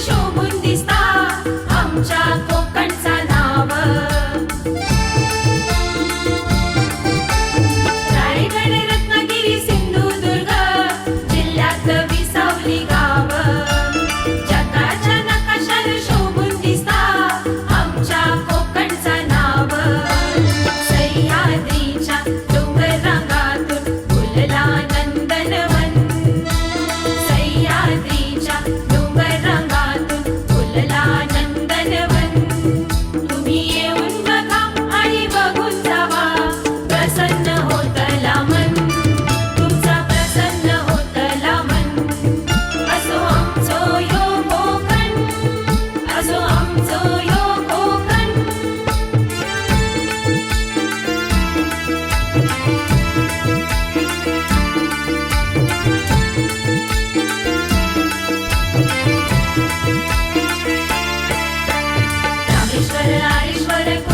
शोभून दिसता. आमच्या அறிவர அறிவர